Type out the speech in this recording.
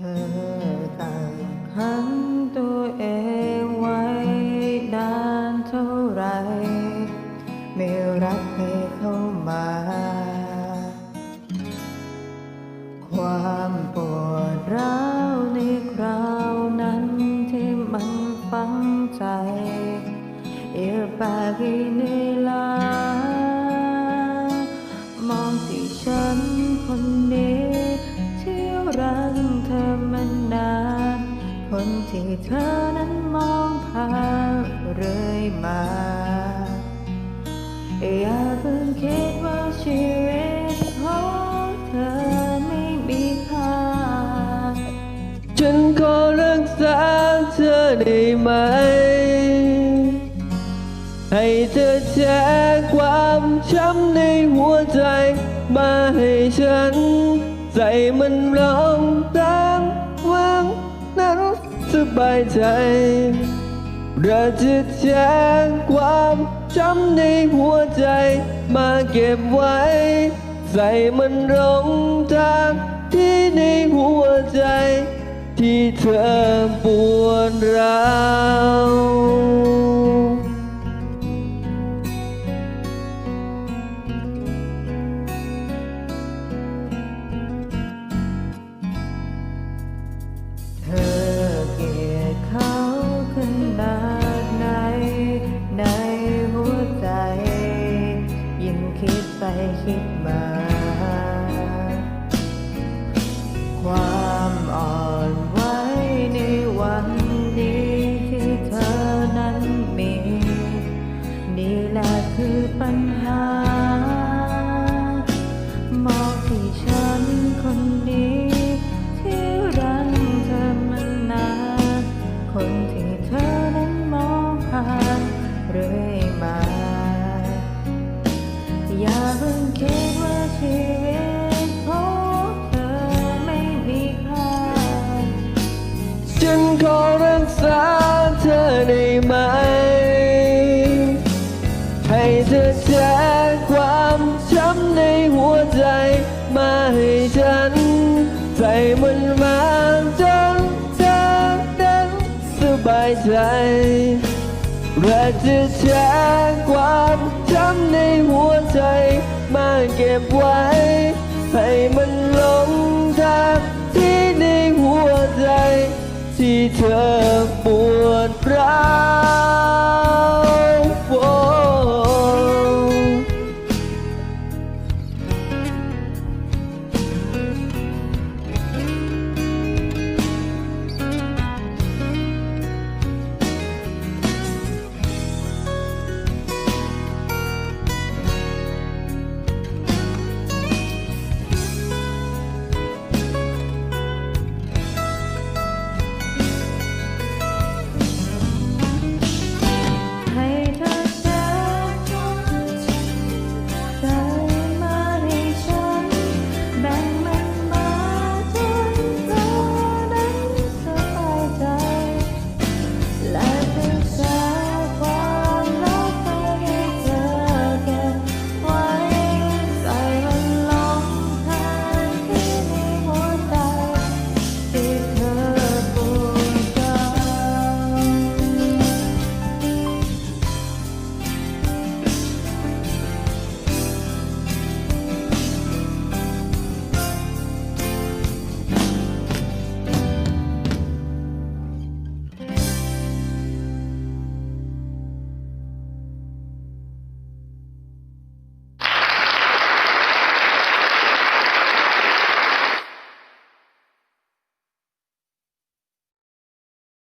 เธอกักขังตัวเองไว้นานเท่าไร ไม่รักให้เข้ามา ความปวดร้าวในคราวนั้นที่มันฝังใจเอย่าปากให้เหนื่อยล้ามองที่ฉันคนนี้ที่ ที่เธอนั้นมองผ่านเรื่อยมาอย่าเพิ่งคิดว่าชีวิตของเธอไม่มีค่าฉันขอรักษาเธอได้ไหม ให้เธอแชร์ความช้ำในหัวใจ มาให้ฉันใส่มันร้องตา ใจเราจะแจ้งความจำในหัวใจ มาเก็บไว้ ใส่มันลงทางที่ในหัวใจ ที่เธอปวดร้าว คือปัญหา มองที่ฉันคนนี้ที่รักเธอมานานคนที่เธอนั้นมองผ่านเรื่อยมา อย่าเพิ่งคิดว่าชีวิตของเธอไม่มีค่าฉันขอรักษาเธอได้ไหม ใจมาให้ฉันใส่มันมาจนเธอนั้นสบายใจเราจะแชร์ความช้ำในหัวใจ มาเก็บไว้ ให้มันลงทางที่ในหัวใจ ที่เธอปวดร้าว